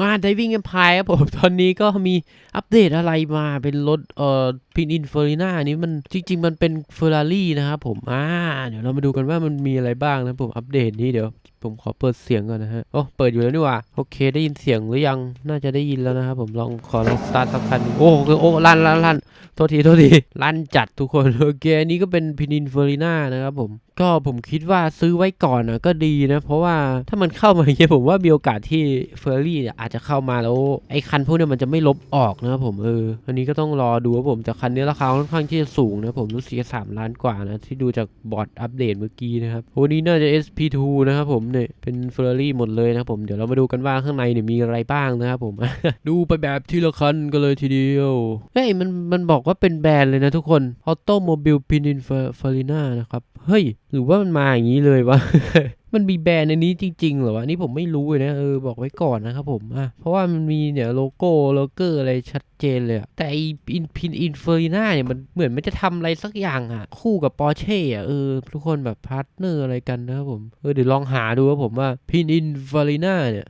มา Diving Empire ครับผมตอนนี้ก็มีอัปเดตอะไรมาเป็นรถเอ่อพินอินเฟอร์ิน่านี้มันจริง ๆ มันเป็นเฟอร์รารี่นะครับผม อ่า เดี๋ยวเรามาดูกันว่ามันมีอะไรบ้างนะผมอัปเดตนี้เดี๋ยว ผมขอเปิดเสียงก่อนนะฮะ โอ้เปิดอยู่แล้วนี่ว่า โอเคได้ยินเสียงหรือยัง น่าจะได้ยินแล้วนะครับผมลองขอลองสตาร์ทสักคัน โอ้โหโอ้ลั่นลั่นลั่นโทษทีโทษทีลั่นจัดทุกคน โอเคอันนี้ก็เป็นพินินเฟอริน่านะครับผม ก็ผมคิดว่าซื้อไว้ก่อนนะก็ดีนะ เพราะว่าถ้ามันเข้ามาอย่างเงี้ยผมว่ามีโอกาสที่เฟอร์รี่เนี่ยอาจจะเข้ามาแล้วไอ้คันพวกเนี้ยมันจะไม่ลบออกนะครับผมเออ อันนี้ก็ต้องรอดูว่าผมแต่คันนี้ราคาค่อนข้างที่จะสูงนะผมรู้สึกสามล้านกว่านะที่ดูจากบอร์ดอัปเดตเมื่อกี้นะครับโอ้นี่น่าจะ SP2 นะครับผมเนี่ยเป็นเฟอร์รี่หมดเลยนะครับผมเดี๋ยวเรามาดูกันว่าข้างในเนี่ยมีอะไรบ้างนะครับผมดูไปแบบทีละคันกันเลยทีเดียวเฮ้ยมันมันบอกว่าเป็นแบรนด์เลยนะทุกคน Automobile Pininfarina นะครับ เฮ้ยหรือว่ามันมาอย่างนี้เลยวะ มันมีแบรนด์ในนี้จริง ๆ เหรอวะ นี่ผมไม่รู้เลยนะ เออ บอกไว้ก่อนนะครับผม อะ เพราะว่ามันมีเนี่ยโลโก้โลเกอร์อะไรชัดเจนเลยแต่ไออินพินอินเฟอร์นาเนี่ยมันเหมือนมันจะทำอะไรสักอย่างอะ คู่กับปอร์เช่อะ เออ ทุกคนแบบพาร์ทเนอร์อะไรกันนะครับผม เออ เดี๋ยวลองหาดูว่าผมว่าพินอินเฟอร์นาเนี่ย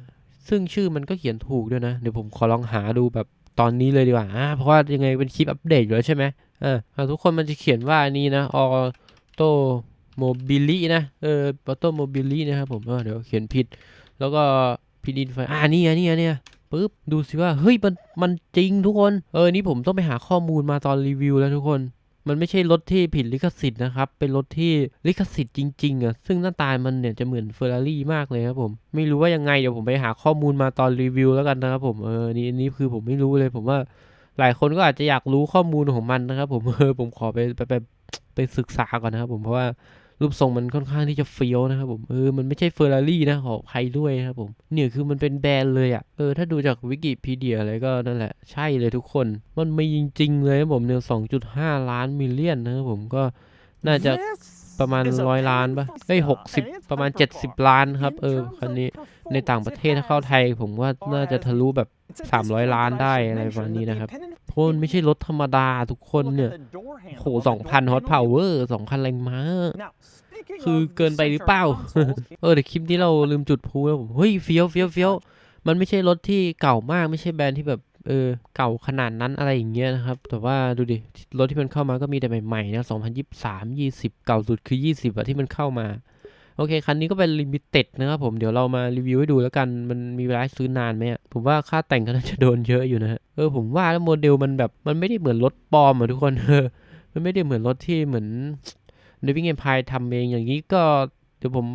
ซึ่งชื่อมันก็เขียนถูกด้วยนะ เดี๋ยวผมขอลองหาดูแบบตอนนี้เลยดีกว่าอ่าเพราะว่ายังไงเป็นคลิปอัปเดตอยู่แล้วใช่ไหมเอออะทุกคนมันจะเขียนว่าอันนี้นะออโต โมบิลินะเออออโตโมบิลินะครับผมเออเดี๋ยวเขียนผิด แล้วก็พินินไฟอ่านี่อะนี่อะเนี่ยปึ๊บดูสิว่าเฮ้ยมันมันจริงทุกคนเออนี่ผมต้องไปหาข้อมูลมาตอนรีวิวแล้วทุกคนมันไม่ใช่รถที่ผิดลิขสิทธิ์นะครับ เป็นรถที่ลิขสิทธิ์จริงๆอะ ซึ่งหน้าตามันเนี่ยจะเหมือนเฟอร์รารี่มากเลยครับผม ไม่รู้ว่ายังไง เดี๋ยวผมไปหาข้อมูลมาตอนรีวิวแล้วกันนะครับผม เออ นี่นนี้คือผมไม่รู้เลย ผมว่าหลายคนก็อาจจะอยากรู้ข้อมูลของมันนะครับผม เออ ผมขอไปไปไปไปศึกษาก่อนนะครับผม เพราะว่า รูปทรงมันค่อนข้างที่จะเฟี้ยวนะครับผมเออมันไม่ใช่เฟอร์รารี่นะขออภัยด้วยนะครับผมเนี่ยคือมันเป็นแบรนด์เลยอะ่ะเออถ้าดูจากวิกิพีเดียอะไรก็นั่นแหละใช่เลยทุกคน มันมีจริง ๆ เลยครับผมเนี่ย2.5ล้านมิลเลียนนะครับผมก็น่าจะประมาณร้อยล้านปะเอ้ยหกสิบประมาณ70ล้านครับ เออคันนี้ในต่างประเทศถ้าเข้าไทย ผมว่าน่าจะทะลุแบบ300ล้านได้อะไรประมาณนี้นะครับ เพราะมันไม่ใช่รถธรรมดาทุกคนเนี่ยโห2,000ฮอตพาวเวอร์2,000แรงม้า คือเกินไปหรือเปล่า เออแต่คลิปนี้เราลืมจุดพลุแล้วผมเฮ้ยเฟี้ยวเฟี้ยวเฟี้ยวมันไม่ใช่รถที่เก่ามากไม่ใช่แบรนด์ที่แบบเออเก่าขนาดนั้นอะไรอย่างเงี้ยนะครับ แต่ว่าดูดิ รถที่มันเข้ามาก็มีแต่ใหม่ๆนะ2023 20เก่าสุดคือ20อะที่มันเข้ามา โอเค คันนี้ก็เป็นลิมิเต็ดนะครับผมเดี๋ยวเรามารีวิวให้ดูแล้วกันมันมีเวลาซื้อนานไหมอะผมว่าค่าแต่งก็น่าจะโดนเยอะอยู่นะฮะเออผมว่าแล้วโมเดลมันแบบมันไม่ได้เหมือนรถปลอมอะทุกคนเออมันไม่ได้เหมือนรถที่เหมือนในวิ่งเอ็มพายทำเองอย่างนี้ก็เดี๋ยวผม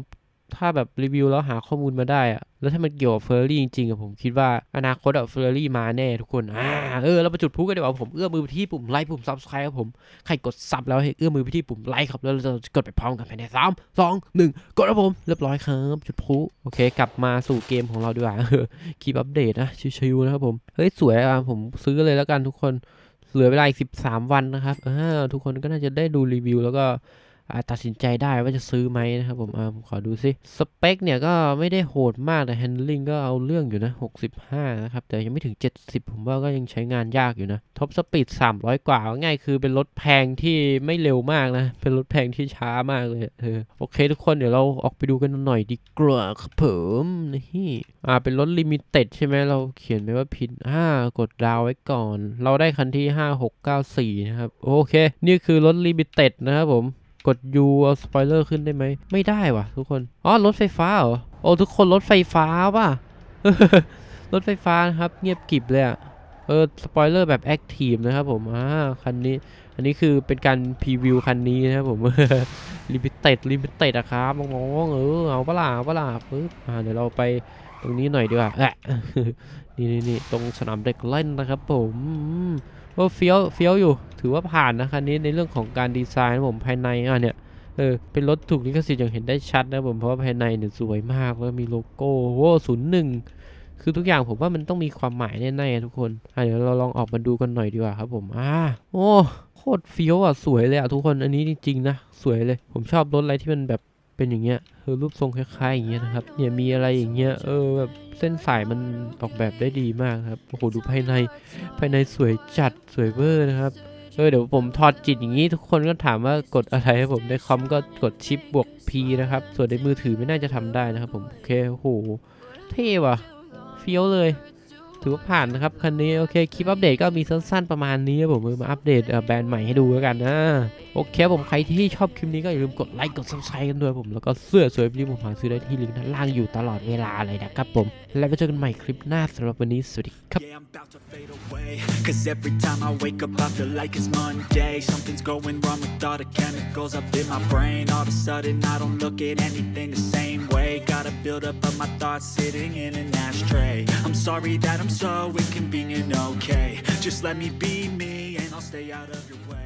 ถ้าแบบรีวิวแล้วหาข้อมูลมาได้อะแล้วถ้ามันเกี่ยวกับเฟอร์รี่จริงๆอะผมคิดว่าอนาคตอะเฟอร์รี่มาแน่ทุกคน อ่า เออเราไปจุดพลุกันดีกว่าผมเอื้อมมือไปที่ปุ่มไลค์ปุ่มซับสไครต์ครับผม ใครกดซับแล้วให้เอื้อมมือไปที่ปุ่มไลค์ครับ แล้วเราจะกดไปพร้อมกันภายในสามสองหนึ่งกดครับผม เรียบร้อยครับ จุดพลุโอเค กลับมาสู่เกมของเราดีกว่าคลิปอัปเดตนะชิวๆนะครับผม เฮ้ยสวยอะผมซื้อเลยแล้วกันทุกคน เหลือเวลาอีกสิบสามวันนะครับอ่าทุกคนก็น่าจะได้ดูรีวิวแล้วก็ ตัดสินใจได้ว่าจะซื้อไหมนะครับผมอ่าผมขอดูซิสเปคเนี่ยก็ไม่ได้โหดมากแต่ handling ก็เอาเรื่องอยู่นะ 65 นะครับ แต่ยังไม่ถึง 70 ผมว่าก็ยังใช้งานยากอยู่นะท็อปสปีด 300 กว่าง่ายคือเป็นรถแพงที่ไม่เร็วมากนะ เป็นรถแพงที่ช้ามากเลยเออโอเคทุกคนเดี๋ยวเราออกไปดูกันหน่อยดีกว่าครับผมนี่อ่าเป็นรถลิมิเต็ดใช่ไหมเราเขียนไปว่าผิดอ่ากดดาวไว้ก่อน เราได้คันที่ 5694 นะครับ โอเค นี่คือรถลิมิเต็ดนะครับผม กด U เอาสปอยเลอร์ขึ้นได้ไหม ไม่ได้ว่ะทุกคน อ๋อ รถไฟฟ้าเหรอ โอ้ ทุกคนรถไฟฟ้าป่ะ รถไฟฟ้านะครับ เงียบกิบเลยอะเออ สปอยเลอร์แบบแอคทีฟนะครับผม อ่า คันนี้ อันนี้คือเป็นการพรีวิวคันนี้นะครับผมลิมิเต็ดลิมิเต็ดอะครับน้องๆเออ เอาปล่ะเอาปล่ะปึ๊บ อ่า เดี๋ยวเราไป รงนี้หน่อยดีกว่าแอะนี่นี่นี่ตรงสนามเด็กเล่นนะครับผมอืมโอ้เฟี้ยวเฟี้ยวอยู่ ถือว่าผ่านนะคันนี้ในเรื่องของการดีไซน์ผมภายในอะเนี่ยเออเป็นรถถูกลิขสิทธิ์อย่างเห็นได้ชัดนะผมเพราะว่าภายในเนี่ยสวยมากแล้วมีโลโก้โว้ศูนย์หนึ่งคือทุกอย่างผมว่ามันต้องมีความหมายแน่ๆทุกคนอะเดี๋ยวเราลองออกมาดูกันหน่อยดีกว่าครับผมอ่าโอ้โคตรเฟี้ยวอะสวยเลยอะทุกคนอันนี้จริงๆนะสวยเลย ผมชอบรถอะไรที่มันแบบ เป็นอย่างเงี้ยเออรูปทรงคล้ายๆอย่างเงี้ยนะครับเนี่ยมีอะไรอย่างเงี้ยเออแบบเส้นสายมันออกแบบได้ดีมากครับโอ้โหดูภายในภายในสวยจัดสวยเวอร์นะครับเออเดี๋ยวผมถอดจิตอย่างนี้ ทุกคนก็ถามว่ากดอะไรให้ผมในคอมก็กดชิปบวก P นะครับ ส่วนในมือถือไม่น่าจะทำได้นะครับผมโอเคโอ้โหเท่ว่ะเฟี้ยวเลย ถือว่าผ่านนะครับคันนี้โอเคคลิปอัปเดตก็มีสั้นๆประมาณนี้ผมมาอัปเดตแบรนด์ใหม่ให้ดูแล้วกันนะโอเคผมใครที่ชอบคลิปนี้ก็อย่าลืมกดไลค์กด subscribe กันด้วยผมแล้วก็เสื้อสวยแบบนี้ผมหาซื้อได้ที่ลิงก์ด้านล่างอยู่ตลอดเวลาเลยนะครับผม แล้วไปเจอกันใหม่คลิปหน้าสำหรับวันนี้สวัสดีครับ Yeah, I'm about to fade away. Cause every time I wake up, I feel like it's Monday. Something's going wrong with all the chemicals up in my brain. All of a sudden, I don't look at anything the same way. Got Gotta build up of my thoughts sitting in an ashtray. I'm sorry that I'm so inconvenient, okay? Just let me be me, and I'll stay out of your way.